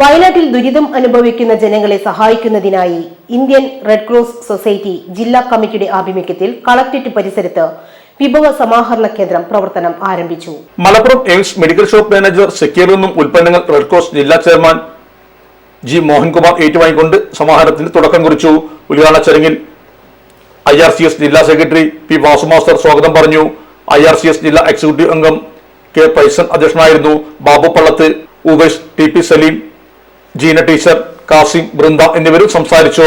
വയനാട്ടിൽ ദുരിതം അനുഭവിക്കുന്ന ജനങ്ങളെ സഹായിക്കുന്നതിനായി ഇന്ത്യൻ റെഡ് ക്രോസ് സൊസൈറ്റി ജില്ലാ കമ്മിറ്റിയുടെ ആഭിമുഖ്യത്തിൽ കളക്ടറേറ്റ് പരിസരത്ത് വിഭവ സമാഹരണ കേന്ദ്രം പ്രവർത്തനം ആരംഭിച്ചു. Malappuram Aims medical shop manager secure നിന്നും ഉൽപ്പന്നങ്ങൾ റെഡ് ക്രോസ് ജില്ലാ ചെയർമാൻ ജി മോഹൻകുമാർ ഏറ്റുവാങ്ങിക്കൊണ്ട് സമാഹരണത്തിന് തുടക്കം കുറിച്ചു. ഉദ്ഘാടന ചടങ്ങിൽ ഐ ആർ സി എസ് ജില്ലാ സെക്രട്ടറി പി വാസുമാസ്റ്റർ സ്വാഗതം പറഞ്ഞു. ഐ ആർ സി എസ് ജില്ലാ എക്സിക്യൂട്ടീവ് അംഗം കെ പൈസൺ അധ്യക്ഷനായിരുന്നു. Babu Pallath Uvesh T P Saleem Jeena teacher Kasim Brinda എന്നിവരും സംസാരിച്ചു.